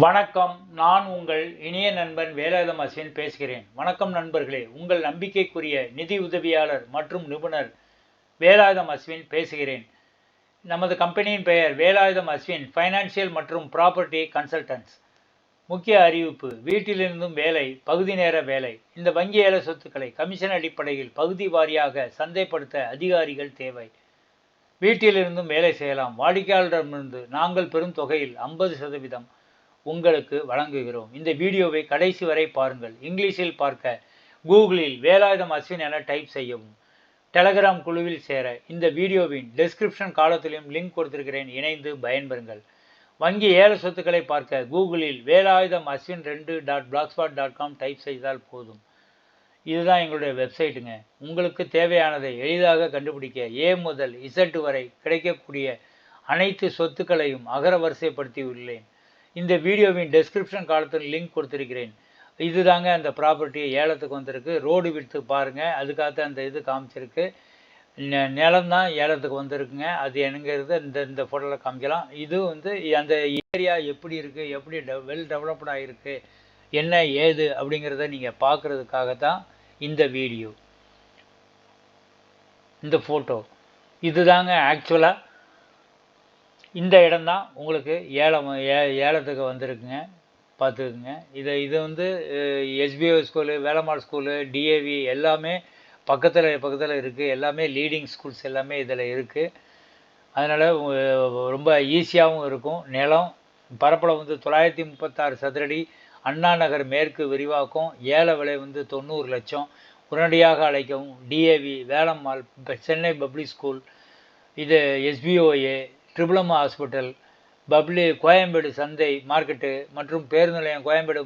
வணக்கம். நான் உங்கள் இனிய நண்பன் வேலாயுதம் அஸ்வின் பேசுகிறேன். வணக்கம் நண்பர்களே. உங்கள் நம்பிக்கைக்குரிய நிதி உதவியாளர் மற்றும் நிபுணர் வேலாயுதம் அஸ்வின் பேசுகிறேன். நமது கம்பெனியின் பெயர் வேலாயுதம் அஸ்வின் ஃபைனான்சியல் மற்றும் ப்ராப்பர்ட்டி கன்சல்டன்ஸ் முக்கிய அறிவிப்பு வீட்டிலிருந்தும் வேலை பகுதி நேர வேலை. இந்த வங்கி ஏல சொத்துக்களை கமிஷன் அடிப்படையில் பகுதி வாரியாக சந்தைப்படுத்த அதிகாரிகள் தேவை. வீட்டிலிருந்தும் வேலை செய்யலாம். வாடிக்கையாளரிடமிருந்து நாங்கள் பெறும் தொகையில் ஐம்பது சதவீதம். உங்களுக்கு வழங்குகிறோம். இந்த வீடியோவை கடைசி வரை பாருங்கள். இங்கிலீஷில் பார்க்க கூகுளில் வேலாயுதம் அஸ்வின் என டைப் செய்யவும் டெலகிராம் குழுவில் சேர இந்த வீடியோவின் டெஸ்கிரிப்ஷன் காலத்திலும் லிங்க் கொடுத்திருக்கிறேன். இணைந்து பயன்பெறுங்கள். வங்கி ஏல சொத்துக்களை பார்க்க கூகுளில் வேலாயுதம் அஸ்வின் ரெண்டு dot blogspot dot com type செய்தால் போதும். இதுதான் எங்களுடைய வெப்சைட்டுங்க உங்களுக்கு தேவையானதை எளிதாக கண்டுபிடிக்க ஏ முதல் இசட்டு வரை கிடைக்கக்கூடிய அனைத்து சொத்துக்களையும் அகர வரிசைப்படுத்தியுள்ளேன். இந்த வீடியோவின் டெஸ்கிரிப்ஷன் காலத்தில் லிங்க் கொடுத்துருக்கிறேன். இதுதாங்க அந்த ப்ராப்பர்ட்டி ஏலத்துக்கு வந்திருக்கு. ரோடு விடுத்து பாருங்கள் அதுக்காக அந்த இது காமிச்சிருக்கு. நிலம் தான் ஏலத்துக்கு வந்திருக்குங்க. அது என்னங்கிறது இந்த இந்த ஃபோட்டோவில் காமிக்கலாம். இது வந்து அந்த ஏரியா எப்படி இருக்குது எப்படி டெ வெல் டெவலப்டாக இருக்குது என்ன ஏது அப்படிங்கிறத நீங்கள் பார்க்குறதுக்காக தான் இந்த வீடியோ இந்த ஃபோட்டோ இதுதாங்க ஆக்சுவலாக இந்த இடம்தான் உங்களுக்கு ஏலம் ஏ ஏலத்துக்கு வந்திருக்குங்க. பார்த்துக்குங்க. இதை இது வந்து SBO school Velammal school DAV எல்லாமே பக்கத்தில் பக்கத்தில் இருக்குது எல்லாமே லீடிங் ஸ்கூல்ஸ் எல்லாமே இதில் இருக்குது அதனால் ரொம்ப ஈஸியாகவும் இருக்கும். நிலம் பரப்பளவு வந்து தொள்ளாயிரத்தி முப்பத்தாறு சதுரடி. அண்ணா நகர் மேற்கு விரிவாக்கம் ஏல விலை வந்து தொண்ணூறு லட்சம். உடனடியாக அழைக்கவும் DAV Velammal Chennai public school இது எஸ்பிஓஏ ட்ரிபிளம் ஹாஸ்பிட்டல் பப்ளி கோயம்பேடு சந்தை மார்க்கெட்டு மற்றும் பேருந்து நிலையம் கோயம்பேடு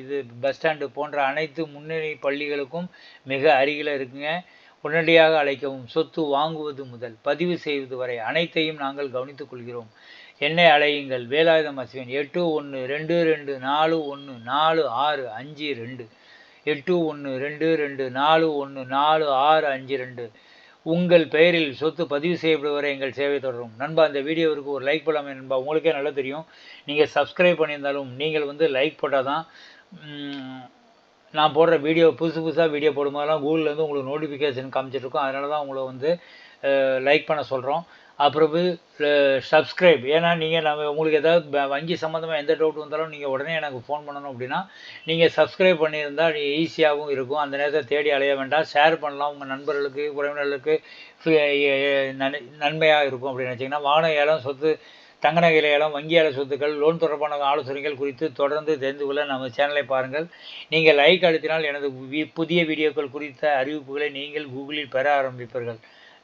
இது பஸ் ஸ்டாண்டு போன்ற அனைத்து முன்னணி பள்ளிகளுக்கும் மிக அருகில் இருக்குங்க. உடனடியாக அழைக்கவும் சொத்து வாங்குவது முதல் பதிவு செய்வது வரை அனைத்தையும் நாங்கள் கவனித்துக் கொள்கிறோம். என்னை அழையுங்கள். வேலாயுதம் அஸ்வின் எட்டு ஒன்று ரெண்டு ரெண்டு நாலு ஒன்று நாலு ஆறு அஞ்சு ரெண்டு. எட்டு ஒன்று ரெண்டு ரெண்டு நாலு ஒன்று நாலு ஆறு அஞ்சு ரெண்டு. உங்கள் பெயரில் சொத்து பதிவு செய்யப்படுவரை எங்கள் சேவை தொடரும். நண்பா இந்த வீடியோவிற்கு ஒரு லைக் போடாமல் நண்பா. உங்களுக்கே நல்லா தெரியும். நீங்கள் சப்ஸ்கிரைப் பண்ணியிருந்தாலும் நீங்கள் வந்து லைக் போட்டால் தான் நான் போடுற வீடியோ புதுசு புதுசாக வீடியோ போடும்போதெல்லாம் கூகுளில் உங்களுக்கு நோட்டிஃபிகேஷன் காமிச்சிட்ருக்கோம் அதனால தான் உங்களை வந்து லைக் பண்ண சொல்கிறோம் அப்புறம் சப்ஸ்கிரைப் ஏன்னா நீங்கள் நம்ம உங்களுக்கு ஏதாவது வங்கி சம்மந்தமாக எந்த டவுட் வந்தாலும் நீங்கள் உடனே எனக்கு ஃபோன் பண்ணணும் அப்படின்னா நீங்கள் சப்ஸ்கிரைப் பண்ணியிருந்தால் ஈஸியாகவும் இருக்கும். அந்த நேரத்தை தேடி அலைய வேண்டாம். ஷேர் பண்ணலாம். உங்கள் நண்பர்களுக்கு உறவினர்களுக்கு நன்மையாக இருக்கும் அப்படின்னு நினச்சிங்கன்னா வாகன ஏலம் சொத்து தங்க நகை ஏலம் வங்கி சொத்துக்கள் லோன் தொடர்பான ஆலோசனைகள் குறித்து தொடர்ந்து தெரிந்து கொள்ள நம்ம சேனலை பாருங்கள். நீங்கள் லைக் அழுத்தினால் எனது புதிய வீடியோக்கள் குறித்த அறிவிப்புகளை நீங்கள் கூகுளில் பெற ஆரம்பிப்பீர்கள்.